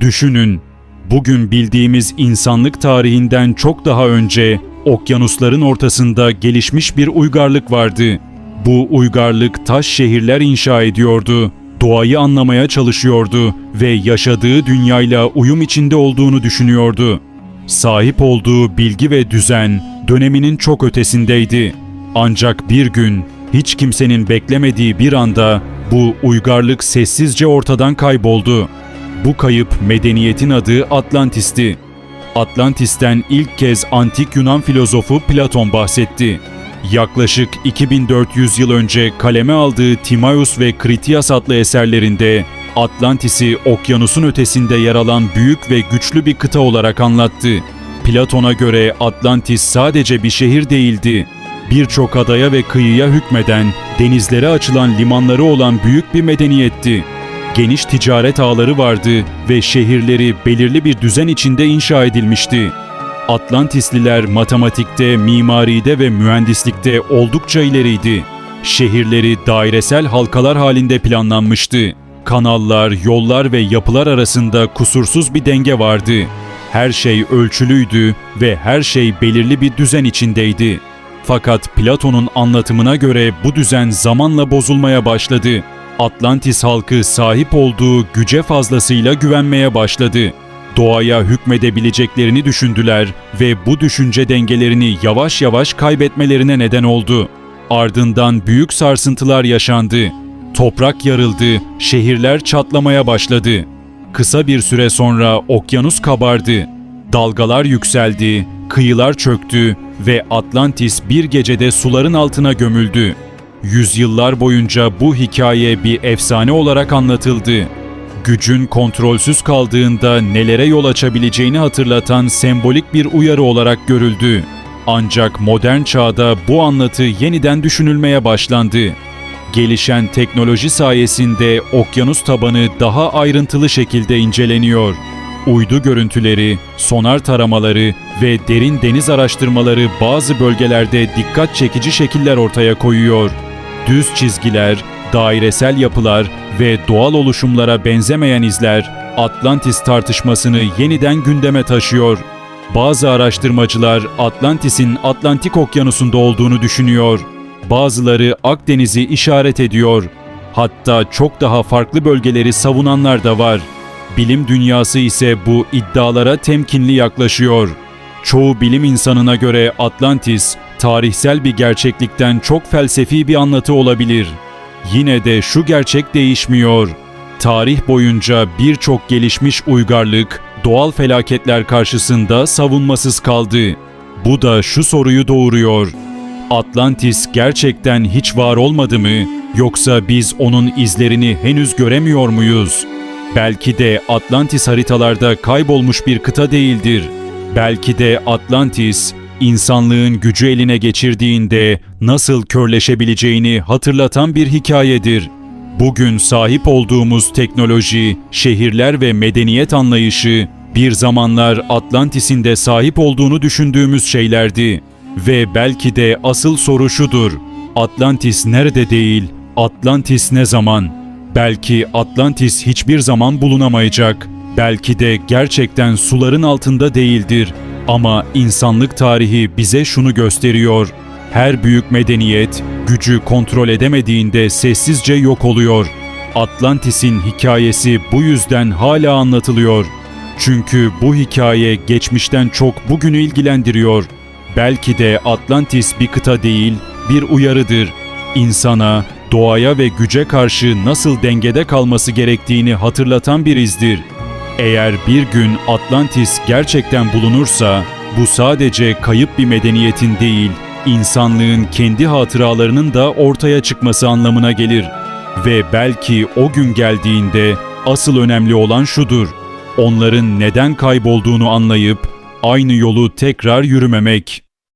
Düşünün, bugün bildiğimiz insanlık tarihinden çok daha önce okyanusların ortasında gelişmiş bir uygarlık vardı. Bu uygarlık taş şehirler inşa ediyordu, doğayı anlamaya çalışıyordu ve yaşadığı dünyayla uyum içinde olduğunu düşünüyordu. Sahip olduğu bilgi ve düzen döneminin çok ötesindeydi. Ancak bir gün hiç kimsenin beklemediği bir anda bu uygarlık sessizce ortadan kayboldu. Bu kayıp medeniyetin adı Atlantis'ti. Atlantis'ten ilk kez antik Yunan filozofu Platon bahsetti. Yaklaşık 2400 yıl önce kaleme aldığı Timaeus ve Critias adlı eserlerinde Atlantis'i okyanusun ötesinde yer alan büyük ve güçlü bir kıta olarak anlattı. Platon'a göre Atlantis sadece bir şehir değildi. Birçok adaya ve kıyıya hükmeden, denizlere açılan limanları olan büyük bir medeniyetti. Geniş ticaret ağları vardı ve şehirleri belirli bir düzen içinde inşa edilmişti. Atlantisliler matematikte, mimaride ve mühendislikte oldukça ileriydi. Şehirleri dairesel halkalar halinde planlanmıştı. Kanallar, yollar ve yapılar arasında kusursuz bir denge vardı. Her şey ölçülüydü ve her şey belirli bir düzen içindeydi. Fakat Platon'un anlatımına göre bu düzen zamanla bozulmaya başladı. Atlantis halkı sahip olduğu güce fazlasıyla güvenmeye başladı. Doğaya hükmedebileceklerini düşündüler ve bu düşünce dengelerini yavaş yavaş kaybetmelerine neden oldu. Ardından büyük sarsıntılar yaşandı. Toprak yarıldı, şehirler çatlamaya başladı. Kısa bir süre sonra okyanus kabardı. Dalgalar yükseldi, kıyılar çöktü ve Atlantis bir gecede suların altına gömüldü. Yüzyıllar boyunca bu hikaye bir efsane olarak anlatıldı. Gücün kontrolsüz kaldığında nelere yol açabileceğini hatırlatan sembolik bir uyarı olarak görüldü. Ancak modern çağda bu anlatı yeniden düşünülmeye başlandı. Gelişen teknoloji sayesinde okyanus tabanı daha ayrıntılı şekilde inceleniyor. Uydu görüntüleri, sonar taramaları ve derin deniz araştırmaları bazı bölgelerde dikkat çekici şekiller ortaya koyuyor. Düz çizgiler, dairesel yapılar ve doğal oluşumlara benzemeyen izler Atlantis tartışmasını yeniden gündeme taşıyor. Bazı araştırmacılar Atlantis'in Atlantik Okyanusu'nda olduğunu düşünüyor. Bazıları Akdeniz'i işaret ediyor. Hatta çok daha farklı bölgeleri savunanlar da var. Bilim dünyası ise bu iddialara temkinli yaklaşıyor. Çoğu bilim insanına göre Atlantis, tarihsel bir gerçeklikten çok felsefi bir anlatı olabilir. Yine de şu gerçek değişmiyor. Tarih boyunca birçok gelişmiş uygarlık doğal felaketler karşısında savunmasız kaldı. Bu da şu soruyu doğuruyor. Atlantis gerçekten hiç var olmadı mı yoksa biz onun izlerini henüz göremiyor muyuz? Belki de Atlantis haritalarda kaybolmuş bir kıta değildir. Belki de Atlantis insanlığın gücü eline geçirdiğinde nasıl körleşebileceğini hatırlatan bir hikayedir. Bugün sahip olduğumuz teknoloji, şehirler ve medeniyet anlayışı bir zamanlar Atlantis'in de sahip olduğunu düşündüğümüz şeylerdi. Ve belki de asıl soru şudur. Atlantis nerede değil, Atlantis ne zaman? Belki Atlantis hiçbir zaman bulunamayacak. Belki de gerçekten suların altında değildir. Ama insanlık tarihi bize şunu gösteriyor. Her büyük medeniyet gücü kontrol edemediğinde sessizce yok oluyor. Atlantis'in hikayesi bu yüzden hala anlatılıyor. Çünkü bu hikaye geçmişten çok bugünü ilgilendiriyor. Belki de Atlantis bir kıta değil, bir uyarıdır. İnsana, doğaya ve güce karşı nasıl dengede kalması gerektiğini hatırlatan bir izdir. Eğer bir gün Atlantis gerçekten bulunursa, bu sadece kayıp bir medeniyetin değil, insanlığın kendi hatıralarının da ortaya çıkması anlamına gelir. Ve belki o gün geldiğinde asıl önemli olan şudur. Onların neden kaybolduğunu anlayıp aynı yolu tekrar yürümemek.